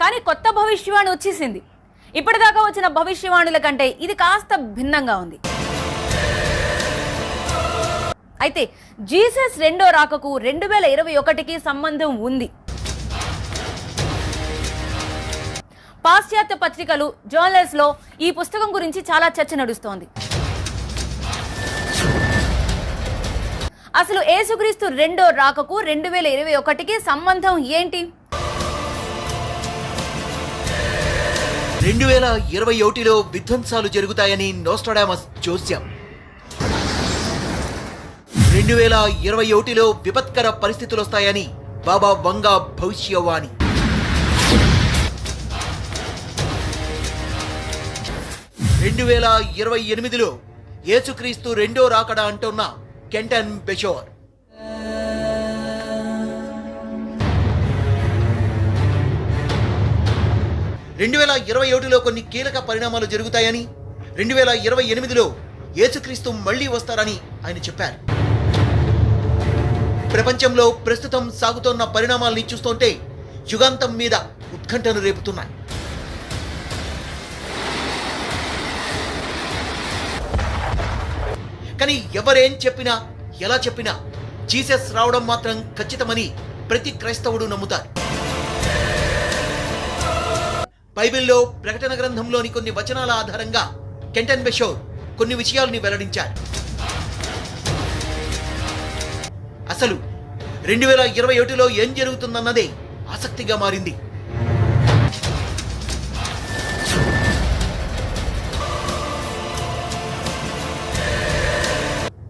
కానీ కొత్త భవిష్యవాణి వచ్చేసింది. ఇప్పటిదాకా వచ్చిన భవిష్యవాణుల కంటే ఇది కాస్త భిన్నంగా ఉంది. అయితే జీసస్ రెండో రాకకు రెండు వేల ఇరవై ఒకటికి సంబంధం ఉంది. పాశ్చాత్య పత్రికలు జర్నల్స్లో ఈ పుస్తకం గురించి చాలా చర్చ నడుస్తోంది. అసలు ఏసుక్రీస్తు రెండో రాకకు రెండు వేల ఇరవై ఒకటికి సంబంధం ఏంటి? రెండు వేల ఇరవై ఒకటిలో విధ్వంసాలు జరుగుతాయని నోస్ట్రాడామస్ జోస్యం. రెండు వేల ఇరవై ఒకటిలో విపత్కర పరిస్థితులు వస్తాయని బాబా వంగా భవిష్యవాణి. రెండు వేల ఇరవై ఎనిమిదిలో యేసుక్రీస్తు రెండో రాకడ అంటున్న కెంటన్ బెషోర్. రెండు వేల ఇరవై ఒకటిలో కొన్ని కీలక పరిణామాలు జరుగుతాయని రెండు వేల ఇరవై ఎనిమిదిలో యేసుక్రీస్తు మళ్ళీ వస్తారని ఆయన చెప్పారు. ప్రపంచంలో ప్రస్తుతం సాగుతున్న పరిణామాల్ని చూస్తుంటే యుగాంతం మీద ఉత్కంఠను రేపుతున్నాయి. కానీ ఎవరేం చెప్పినా ఎలా చెప్పినా జీసస్ రావడం మాత్రం ఖచ్చితమని ప్రతి క్రైస్తవుడు నమ్ముతారు. బైబిల్లో ప్రకటన గ్రంథంలోని కొన్ని వచనాల ఆధారంగా కెంటన్ బెషోర్ కొన్ని విషయాల్ని వెల్లడించారు అసలు రెండు వేల ఇరవై ఒకటిలో ఏం జరుగుతుందన్నదే ఆసక్తిగా మారింది.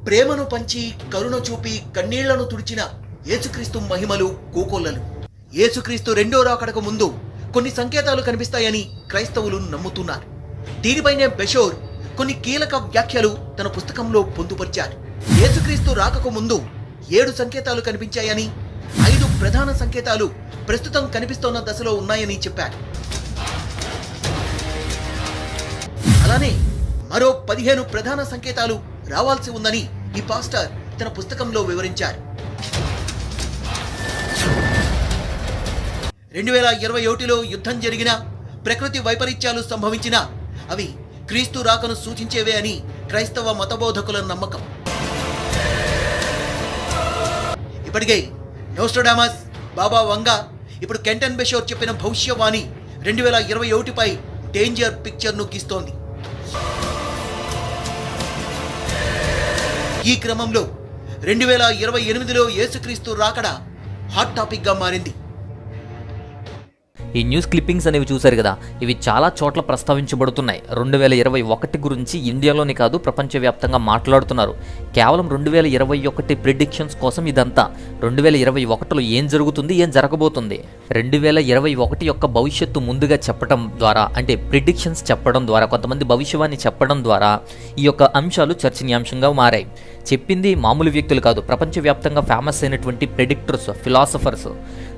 ప్రేమను పంచి కరుణ చూపి కన్నీళ్ళను తుడిచిన యేసుక్రీస్తు మహిమలు కోకొల్లలు. యేసుక్రీస్తు రెండో రాకడకు ముందు కొన్ని సంకేతాలు కనిపిస్తాయని క్రైస్తవులు నమ్ముతున్నారు. దీనిపైనే బెషోర్ కొన్ని కీలక వ్యాఖ్యలు తన పుస్తకంలో పొందుపరిచారు. యేసుక్రీస్తు రాకకు ముందు ఏడు సంకేతాలు కనిపించాయని ఐదు ప్రధాన సంకేతాలు ప్రస్తుతం కనిపిస్తోన్న దశలో ఉన్నాయని చెప్పారు. అలానే మరో పదిహేను ప్రధాన సంకేతాలు రావాల్సి ఉందని ఈ పాస్టర్ తన పుస్తకంలో వివరించారు. రెండు వేల ఇరవై ఒకటిలో యుద్ధం జరిగినా ప్రకృతి వైపరీత్యాలు సంభవించినా అవి క్రీస్తు రాకను సూచించేవే అని క్రైస్తవ మతబోధకుల నమ్మకం. ఇప్పటికే నోస్టోడామస్ బాబా వంగా ఇప్పుడు కెంటన్ బెషోర్ చెప్పిన భవిష్యవాణి రెండు వేల ఇరవై ఒకటిపై డేంజర్ పిక్చర్ను గీస్తోంది. ఈ క్రమంలో రెండు వేల ఇరవై ఎనిమిదిలో యేసుక్రీస్తు రాకడ హాట్ టాపిక్గా మారింది. ఈ న్యూస్ క్లిప్పింగ్స్ అనేవి చూశారు కదా ఇవి చాలా చోట్ల ప్రస్తావించబడుతున్నాయి. రెండు వేల ఇరవై ఒకటి గురించి ఇండియాలోనే కాదు ప్రపంచవ్యాప్తంగా మాట్లాడుతున్నారు. కేవలం రెండు వేల ఇరవై ఒకటి ప్రిడిక్షన్స్ కోసం ఇదంతా. రెండు వేల ఇరవై ఒకటిలో ఏం జరుగుతుంది ఏం జరగబోతుంది? రెండు వేల ఇరవై ఒకటి యొక్క భవిష్యత్తు ముందుగా చెప్పడం ద్వారా అంటే ప్రిడిక్షన్స్ చెప్పడం ద్వారా కొంతమంది భవిష్యవాణి చెప్పడం ద్వారా ఈ యొక్క అంశాలు చర్చనీయాంశంగా మారాయి. చెప్పింది మామూలు వ్యక్తులు కాదు ప్రపంచవ్యాప్తంగా ఫేమస్ అయినటువంటి ప్రెడిక్టర్స్ ఫిలాసఫర్స్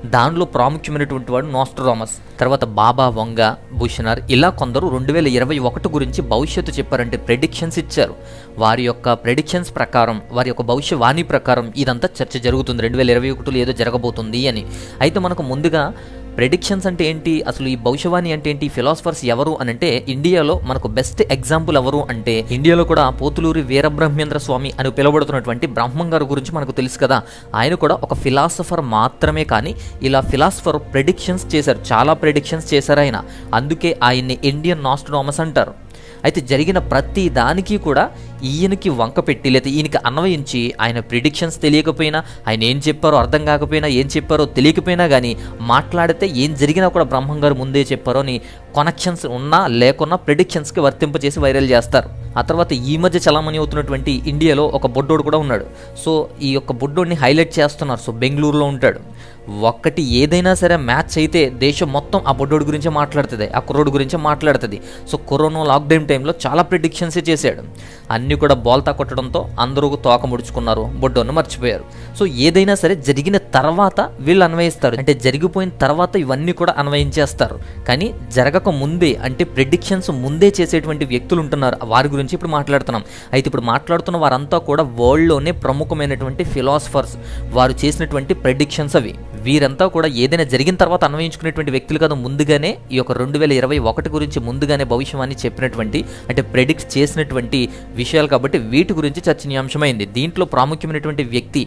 దానిలో ప్రాముఖ్యమైనటువంటి వాడు నోస్ట్రోమస్ తర్వాత బాబా వంగ భూషణర్ ఇలా కొందరు రెండు వేల ఇరవై ఒకటి గురించి భవిష్యత్తు చెప్పారంటే ప్రెడిక్షన్స్ ఇచ్చారు. వారి యొక్క ప్రెడిక్షన్స్ ప్రకారం వారి యొక్క భవిష్యవాణి ప్రకారం ఇదంతా చర్చ జరుగుతుంది. రెండు వేల ఇరవై ఒకటిలో ఏదో జరగబోతుంది అని. అయితే మనకు ముందుగా ప్రెడిక్షన్స్ అంటే ఏంటి? అసలు ఈ భవిష్యవాణి అంటే ఏంటి? ఫిలాసఫర్స్ ఎవరు అని అంటే ఇండియాలో మనకు బెస్ట్ ఎగ్జాంపుల్ ఎవరు అంటే ఇండియాలో కూడా పోతులూరి వీరబ్రహ్మేంద్ర స్వామి అని పిలువబడుతున్నటువంటి బ్రహ్మం గారి గురించి మనకు తెలుసు కదా. ఆయన కూడా ఒక ఫిలాసఫర్ మాత్రమే కానీ ఇలా ఫిలాసఫర్ ప్రెడిక్షన్స్ చేశారు. చాలా ప్రెడిక్షన్స్ చేశారు ఆయన. అందుకే ఆయన్ని ఇండియన్ నాస్ట్రోమస్ అంటారు. అయితే జరిగిన ప్రతి దానికి కూడా ఈయనకి వంక పెట్టి లేదా ఈయనకి అన్వయించి ఆయన ప్రిడిక్షన్స్ తెలియకపోయినా ఆయన ఏం చెప్పారో అర్థం కాకపోయినా ఏం చెప్పారో తెలియకపోయినా కానీ మాట్లాడితే ఏం జరిగినా కూడా బ్రహ్మం గారు ముందే చెప్పారో అని కనెక్షన్స్ ఉన్నా లేకున్నా ప్రిడిక్షన్స్కి వర్తింపజేసి వైరల్ చేస్తారు. ఆ తర్వాత ఈ మధ్య చలామణి అవుతున్నటువంటి ఇండియాలో ఒక బొడ్డోడు కూడా ఉన్నాడు. సో ఈ యొక్క బొడ్డోడిని హైలైట్ చేస్తున్నారు. సో బెంగళూరులో ఉంటాడు. ఒక్కటి ఏదైనా సరే మ్యాచ్ అయితే దేశం మొత్తం ఆ బొడ్డోడి గురించే మాట్లాడుతుంది ఆ కుర్రోడు గురించే మాట్లాడుతుంది. సో కరోనా లాక్డౌన్ టైంలో చాలా ప్రిడిక్షన్సే చేశాడు. అన్నీ కూడా బోల్తా కొట్టడంతో అందరూ తోక ముడుచుకున్నారు బొడ్డోని మర్చిపోయారు. సో ఏదైనా సరే జరిగిన తర్వాత వీళ్ళు అన్వయిస్తారు. అంటే జరిగిపోయిన తర్వాత ఇవన్నీ కూడా అన్వయించేస్తారు. కానీ జరగక ముందే అంటే ప్రిడిక్షన్స్ ముందే చేసేటువంటి వ్యక్తులు ఉంటున్నారు. వారి గురించి ఇప్పుడు మాట్లాడుతున్నాం. అయితే ఇప్పుడు మాట్లాడుతున్న వారంతా కూడా వరల్డ్లోనే ప్రముఖమైనటువంటి ఫిలాసఫర్స్ వారు చేసినటువంటి ప్రెడిక్షన్స్ అవి. వీరంతా కూడా ఏదైనా జరిగిన తర్వాత అన్వయించుకునేటువంటి వ్యక్తులు కాదు. ముందుగానే ఈ యొక్క రెండు వేల ఇరవై ఒకటి గురించి ముందుగానే భవిష్యవాణి చెప్పినటువంటి అంటే ప్రెడిక్ట్ చేసినటువంటి విషయాలు కాబట్టి వీటి గురించి చర్చనీయాంశమైంది. దీంట్లో ప్రాముఖ్యమైనటువంటి వ్యక్తి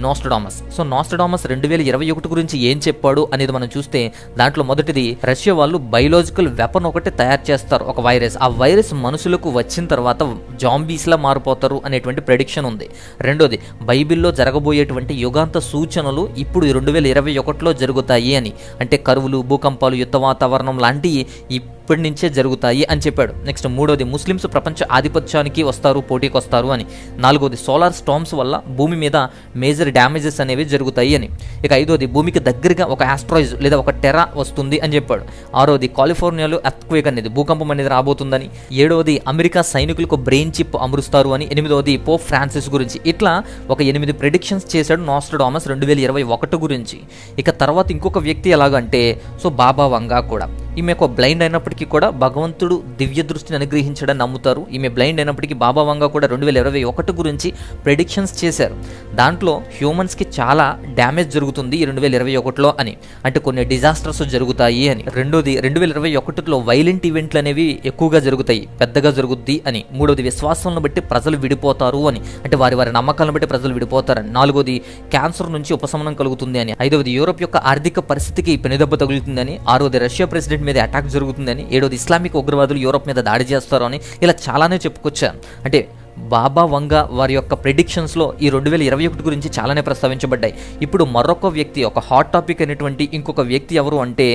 నోస్టడామస్. సో నోస్టడామస్ రెండు వేల ఇరవై ఒకటి గురించి ఏం చెప్పాడు అనేది మనం చూస్తే దాంట్లో మొదటిది రష్యా వాళ్ళు బయోలాజికల్ వెపన్ ఒకటి తయారు చేస్తారు ఒక వైరస్. ఆ వైరస్ మనుషులకు వచ్చిన తర్వాత జాంబీస్లా మారిపోతారు అనేటువంటి ప్రెడిక్షన్ ఉంది. రెండోది బైబిల్లో జరగబోయేటువంటి యుగాంత సూచనలు ఇప్పుడు రెండు వేల ఇరవై ఒకటిలో జరుగుతాయి అని. అంటే కరువులు భూకంపాలు యుద్ధ వాతావరణం లాంటివి ఇప్పటి నుంచే జరుగుతాయి అని చెప్పాడు. నెక్స్ట్ మూడోది ముస్లిమ్స్ ప్రపంచ ఆధిపత్యానికి వస్తారు పోటీకి వస్తారు అని. నాలుగోది సోలార్ స్టామ్స్ వల్ల భూమి మీద మేజర్ డ్యామేజెస్ అనేవి జరుగుతాయి అని. ఇక ఐదోది భూమికి దగ్గరగా ఒక ఆస్ట్రాయిజ్ లేదా ఒక టెరా వస్తుంది అని చెప్పాడు. ఆరోది కాలిఫోర్నియాలో ఎర్త్క్వేక్ అనేది భూకంపం అనేది రాబోతుందని. ఏడవది అమెరికా సైనికులకు బ్రెయిన్ చిప్ అమరుస్తారు అని. ఎనిమిదవది పోప్ ఫ్రాన్సిస్ గురించి. ఇట్లా ఒక ఎనిమిది ప్రెడిక్షన్స్ చేశాడు నాస్ట్రడామస్ రెండు వేల ఇరవై ఒకటి గురించి. ఇక తర్వాత ఇంకొక వ్యక్తి ఎలాగంటే సో బాబా వంగా కూడా. ఈమె ఒక బ్లైండ్ అయినప్పటికీ కూడా భగవంతుడు దివ్య దృష్టిని అనుగ్రహించడని నమ్ముతారు. ఈమె బ్లైండ్ అయినప్పటికీ బాబా వంగా కూడా రెండు వేల ఇరవై ఒకటి గురించి ప్రెడిక్షన్స్ చేశారు. దాంట్లో హ్యూమన్స్కి చాలా డ్యామేజ్ జరుగుతుంది ఈ రెండు వేల ఇరవై ఒకటిలో అని. అంటే కొన్ని డిజాస్టర్స్ జరుగుతాయి అని. రెండోది రెండు వేల ఇరవై ఒకటిలో వైలెంట్ ఈవెంట్లు అనేవి ఎక్కువగా జరుగుతాయి పెద్దగా జరుగుద్ది అని. మూడోది విశ్వాసాలను బట్టి ప్రజలు విడిపోతారు అని. అంటే వారి వారి నమ్మకాలను బట్టి ప్రజలు విడిపోతారని. నాలుగోది క్యాన్సర్ నుంచి ఉపశమనం కలుగుతుంది అని. ఐదవది యూరోప్ యొక్క ఆర్థిక పరిస్థితికి పెనుదెబ్బ తగులుతుందని ఆరోది రష్యా ప్రెసిడెంట్ మీద అటాక్ జరుగుతుందని ఏడోది ఇస్లామిక్ ఉగ్రవాదులు యూరోప్ మీద దాడి చేస్తారు అని ఇలా చాలానే చెప్పుకొచ్చాను అంటే బాబా వంగ వారి యొక్క ప్రెడిక్షన్స్లో ఈ రెండు వేల ఇరవై ఒకటి గురించి చాలానే ప్రస్తావించబడ్డాయి. ఇప్పుడు మరొక వ్యక్తి ఒక హాట్ టాపిక్ అయినటువంటి ఇంకొక వ్యక్తి ఎవరు అంటే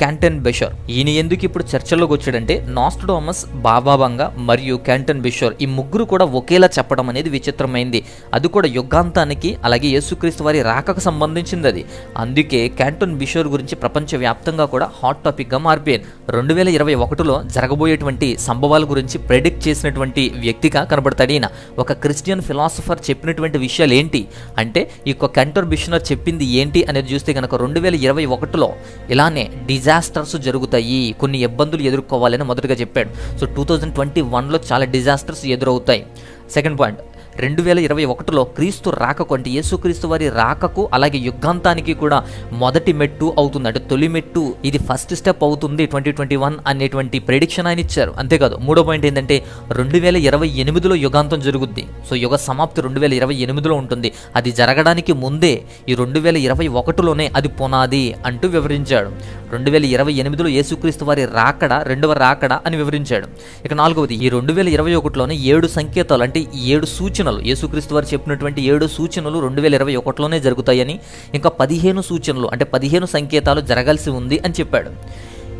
క్యాంటన్ బెషర్ ఈయన ఎందుకు ఇప్పుడు చర్చల్లోకి వచ్చాడంటే నాస్టోమస్ బాబాబంగా మరియు క్యాంటన్ బెషర్ ఈ ముగ్గురు కూడా ఒకేలా చెప్పడం అనేది విచిత్రమైంది. అది కూడా యుగాంతానికి అలాగే యేసుక్రీస్తు వారి రాకకు సంబంధించింది అది. అందుకే క్యాంటన్ బిషోర్ గురించి ప్రపంచవ్యాప్తంగా కూడా హాట్ టాపిక్గా మారిపోయింది. రెండు వేల ఇరవై ఒకటిలో జరగబోయేటువంటి సంభవాల గురించి ప్రెడిక్ట్ చేసినటువంటి వ్యక్తిగా కనబడతాడు ఈయన. ఒక క్రిస్టియన్ ఫిలాసఫర్ చెప్పినటువంటి విషయాలు ఏంటి? అంటే ఈ యొక్క బిషోర్ బిషనర్ చెప్పింది ఏంటి అనేది చూస్తే కనుక రెండు వేల ఇరవై ఒకటిలో ఇలానే డిజాస్టర్స్ జరుగుతాయి. కొన్ని ఇబ్బందులు ఎదుర్కోవాలని మొదటగా చెప్పాడు. సో టూ థౌజండ్ ట్వంటీ వన్లో చాలా డిజాస్టర్స్ ఎదురవుతాయి. సెకండ్ పాయింట్ రెండు వేల ఇరవై ఒకటిలో క్రీస్తు రాకకు అంటే యేసుక్రీస్తు వారి రాకకు అలాగే యుగ్గాంతానికి కూడా మొదటి మెట్టు అవుతుంది అంటే తొలి మెట్టు. ఇది ఫస్ట్ స్టెప్ అవుతుంది ట్వంటీ ట్వంటీ వన్ అనేటువంటి ప్రెడిక్షన్ ఆయన ఇచ్చారు. అంతేకాదు మూడో పాయింట్ ఏంటంటే రెండు వేల ఇరవై ఎనిమిదిలో యుగాంతం జరుగుద్ది. సో యుగ సమాప్తి రెండు వేల ఇరవై ఎనిమిదిలో ఉంటుంది. అది జరగడానికి ముందే ఈ రెండు వేల ఇరవై ఒకటిలోనే అది పునాది అంటూ వివరించాడు. రెండు వేల ఇరవై ఎనిమిదిలో యేసుక్రీస్తు వారి రాకడ రెండవ రాకడ అని వివరించాడు. ఇక నాలుగవది ఈ రెండు వేల ఇరవై ఒకటిలోనే ఏడు సంకేతాలు అంటే ఏడు సూచన సూచనలు యేసుక్రీస్తు వారు చెప్పినటువంటి ఏడు సూచనలు రెండు వేల ఇరవై ఒకటిలోనే జరుగుతాయని ఇంకా పదిహేను సూచనలు అంటే పదిహేను సంకేతాలు జరగాల్సి ఉంది అని చెప్పాడు.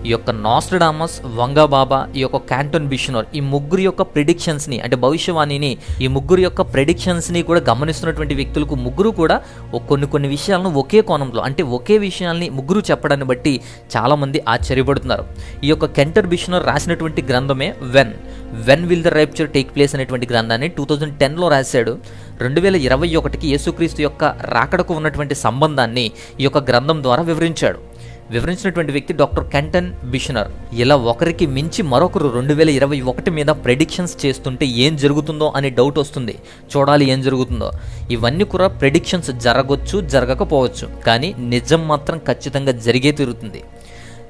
ఈ యొక్క నాస్ట్రడామస్ వంగబాబా ఈ యొక్క క్యాంటోన్ బిషనర్ ఈ ముగ్గురు యొక్క ప్రిడిక్షన్స్ని అంటే భవిష్యవాణిని ఈ ముగ్గురు యొక్క ప్రిడిక్షన్స్ని కూడా గమనిస్తున్నటువంటి వ్యక్తులకు ముగ్గురు కూడా కొన్ని కొన్ని విషయాలను ఒకే కోణంలో అంటే ఒకే విషయాల్ని ముగ్గురు చెప్పడాన్ని బట్టి చాలామంది ఆశ్చర్యపడుతున్నారు. ఈ యొక్క కెంటర్ బిషనర్ రాసినటువంటి గ్రంథమే when. When will the rapture take place అనేటువంటి గ్రంథాన్ని టూ థౌజండ్ టెన్లో రాశాడు. రెండు వేల ఇరవై ఒకటికి యేసుక్రీస్తు యొక్క రాకడకు ఉన్నటువంటి సంబంధాన్ని ఈ యొక్క గ్రంథం ద్వారా వివరించాడు. వివరించినటువంటి వ్యక్తి డాక్టర్ కెంటన్ బిషనర్. ఇలా ఒకరికి మించి మరొకరు రెండు వేల ఇరవై ఒకటి మీద ప్రెడిక్షన్స్ చేస్తుంటే ఏం జరుగుతుందో అనే డౌట్ వస్తుంది. చూడాలి ఏం జరుగుతుందో. ఇవన్నీ కూడా ప్రెడిక్షన్స్ జరగవచ్చు జరగకపోవచ్చు. కానీ నిజం మాత్రం ఖచ్చితంగా జరిగే తీరుతుంది.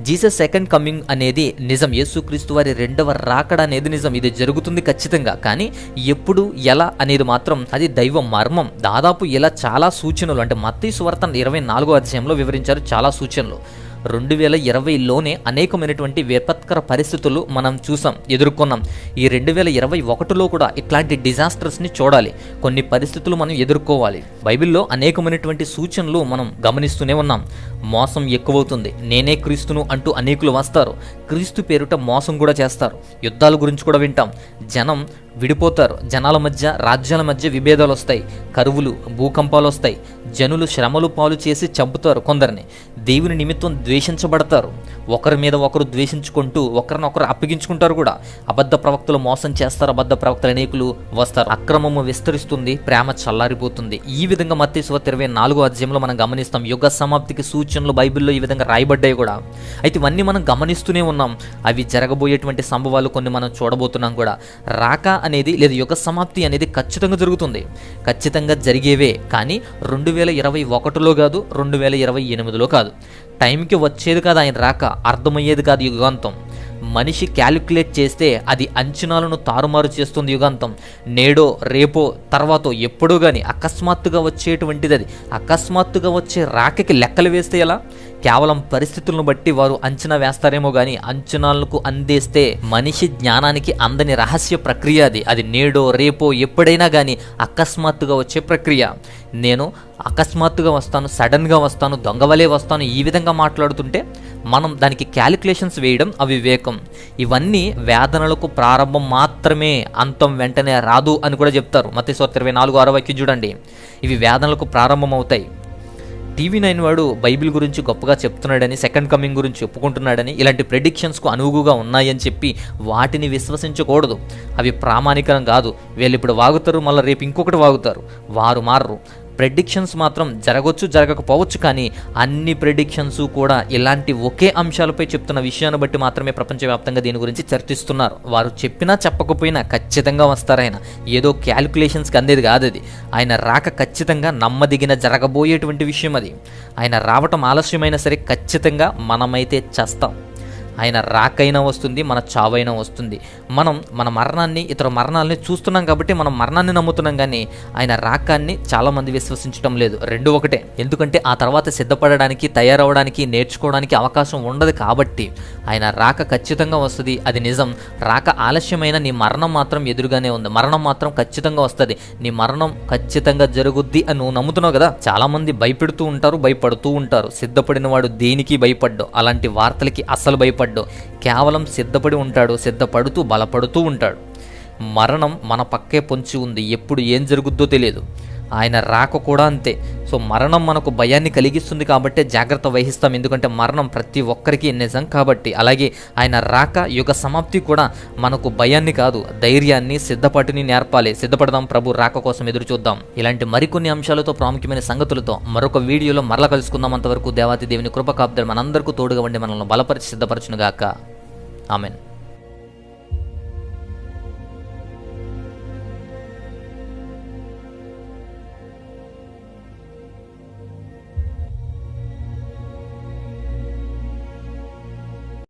జీసస్ సెకండ్ కమింగ్ అనేది నిజం. యేసుక్రీస్తు వారి రెండవ రాకడ అనేది నిజం. ఇది జరుగుతుంది ఖచ్చితంగా. కానీ ఎప్పుడు ఎలా అనేది మాత్రం అది దైవ మర్మం. దాదాపు ఇలా చాలా సూచనలు అంటే మత్తయి సువార్త ఇరవై నాలుగో అధ్యాయంలో వివరించారు చాలా సూచనలు. రెండు వేల ఇరవైలోనే అనేకమైనటువంటి విపత్కర పరిస్థితులు మనం చూసాం ఎదుర్కొన్నాం. ఈ రెండు వేల ఇరవై ఒకటిలో కూడా ఇట్లాంటి డిజాస్టర్స్ని చూడాలి. కొన్ని పరిస్థితులు మనం ఎదుర్కోవాలి. బైబిల్లో అనేకమైనటువంటి సూచనలు మనం గమనిస్తూనే ఉన్నాం. మోసం ఎక్కువవుతుంది. నేనే క్రీస్తును అంటూ అనేకులు వస్తారు. క్రీస్తు పేరుట మోసం కూడా చేస్తారు. యుద్ధాల గురించి కూడా వింటాం. జనం విడిపోతారు. జనాల మధ్య రాజ్యాల మధ్య విభేదాలు వస్తాయి. కరువులు భూకంపాలు వస్తాయి. జనులు శ్రమలు పాలు చేసి చంపుతారు కొందరిని. దేవుని నిమిత్తం ద్వేషించబడతారు. ఒకరి మీద ఒకరు ద్వేషించుకుంటూ ఒకరినొకరు అప్పగించుకుంటారు కూడా. అబద్ధ ప్రవక్తలు మోసం చేస్తారు. అబద్ధ ప్రవక్తల అనేకులు వస్తారు. అక్రమము విస్తరిస్తుంది. ప్రేమ చల్లారిపోతుంది. ఈ విధంగా మత్తేశ్వర ఇరవై నాలుగో అధ్యాయంలో మనం గమనిస్తాం. యుగ సమాప్తికి సూచనలు బైబిల్లో ఈ విధంగా రాయబడ్డాయి కూడా. అయితే ఇవన్నీ మనం గమనిస్తూనే ఉన్నాం. అవి జరగబోయేటువంటి సంభవాలు కొన్ని మనం చూడబోతున్నాం కూడా. రాక అనేది లేదా యుగ సమాప్తి అనేది ఖచ్చితంగా జరుగుతుంది. ఖచ్చితంగా జరిగేవే కానీ రెండు వేల ఇరవై ఒకటిలో కాదు రెండు వేల ఇరవై ఎనిమిదిలో కాదు. టైంకి వచ్చేది కాదు ఆయన రాక అర్థమయ్యేది కాదు యుగాంతం. మనిషి క్యాలిక్యులేట్ చేస్తే అది అంచనాలను తారుమారు చేస్తుంది యుగాంతం. నేడో రేపో తర్వాత ఎప్పుడో కానీ అకస్మాత్తుగా వచ్చేటువంటిది అది. అకస్మాత్తుగా వచ్చే రాకకి లెక్కలు వేస్తే ఎలా? కేవలం పరిస్థితులను బట్టి వారు అంచనా వేస్తారేమో కానీ అంచనాలకు అందేస్తే మనిషి జ్ఞానానికి అందని రహస్య ప్రక్రియ అది. అది నేడో రేపో ఎప్పుడైనా కానీ అకస్మాత్తుగా వచ్చే ప్రక్రియ. నేను అకస్మాత్తుగా వస్తాను సడన్గా వస్తాను దొంగవలే వస్తాను ఈ విధంగా మాట్లాడుతుంటే మనం దానికి క్యాలిక్యులేషన్స్ వేయడం అవివేకం. ఇవన్నీ వేదనలకు ప్రారంభం మాత్రమే అంతం వెంటనే రాదు అని కూడా చెప్తారు. మతేశ్వర ఇరవై నాలుగు అరవైకి చూడండి. ఇవి వేదనలకు ప్రారంభం అవుతాయి టీవీ నైన్ వాడు బైబిల్ గురించి గొప్పగా చెప్తున్నాడని సెకండ్ కమింగ్ గురించి చెప్పుకుంటున్నాడని ఇలాంటి ప్రెడిక్షన్స్కు అనువుగా ఉన్నాయని చెప్పి వాటిని విశ్వసించకూడదు. అవి ప్రామాణికం కాదు. వీళ్ళు ఇప్పుడు వాగుతారు మళ్ళీ రేపు ఇంకొకటి వాగుతారు. వారు మారరు. ప్రెడిక్షన్స్ మాత్రం జరగవచ్చు జరగకపోవచ్చు కానీ అన్ని ప్రెడిక్షన్స్ కూడా ఇలాంటి ఒకే అంశాలపై చెప్తున్న విషయాన్ని బట్టి మాత్రమే ప్రపంచవ్యాప్తంగా దీని గురించి చర్చిస్తున్నారు. వారు చెప్పినా చెప్పకపోయినా ఖచ్చితంగా వస్తారు ఆయన. ఏదో క్యాలిక్యులేషన్స్కి అందేది కాదు అది. ఆయన రాక ఖచ్చితంగా నమ్మదిగిన జరగబోయేటువంటి విషయం అది. ఆయన రావటం ఆలస్యమైనా సరే ఖచ్చితంగా మనమైతే చేస్తాం. ఆయన రాకైనా వస్తుంది మన చావైనా వస్తుంది. మనం మన మరణాన్ని ఇతర మరణాలని చూస్తున్నాం కాబట్టి మనం మరణాన్ని నమ్ముతున్నాం కానీ ఆయన రాకాన్ని చాలామంది విశ్వసించడం లేదు. రెండు ఒకటే. ఎందుకంటే ఆ తర్వాత సిద్ధపడడానికి తయారవడానికి నేర్చుకోవడానికి అవకాశం ఉండదు కాబట్టి ఆయన రాక ఖచ్చితంగా వస్తుంది. అది నిజం. రాక ఆలస్యమైన నీ మరణం మాత్రం ఎదురుగానే ఉంది. మరణం మాత్రం ఖచ్చితంగా వస్తుంది. నీ మరణం ఖచ్చితంగా జరుగుద్ది అని నువ్వు నమ్ముతున్నావు కదా? చాలామంది భయపెడుతూ ఉంటారు భయపడుతూ ఉంటారు. సిద్ధపడిన వాడు దేనికి భయపడ్డు? అలాంటి వార్తలకి అస్సలు సిద్ధపడ్డు కేవలం సిద్ధపడి ఉంటాడు సిద్ధపడుతూ బలపడుతూ ఉంటాడు. మరణం మన పక్కే పొంచి ఉంది. ఎప్పుడు ఏం జరుగుద్దో తెలియదు. ఆయన రాక కూడా అంతే. సో మరణం మనకు భయాన్ని కలిగిస్తుంది కాబట్టి జాగ్రత్త వహిస్తాం. ఎందుకంటే మరణం ప్రతి ఒక్కరికి నిజం కాబట్టి. అలాగే ఆయన రాక యుగ సమాప్తి కూడా మనకు భయాన్ని కాదు ధైర్యాన్ని సిద్ధపటిని నేర్పాలి. సిద్ధపడదాం ప్రభు రాక కోసం ఎదురు చూద్దాం. ఇలాంటి మరికొన్ని అంశాలతో ప్రాముఖ్యమైన సంగతులతో మరొక వీడియోలో మరల కలుసుకుందాం అంతవరకు దేవాతి దేవుని కృప మనందరికీ తోడుగా ఉండి మనల్ని బలపరిచి సిద్ధపరచునుగాక. ఆమెన్.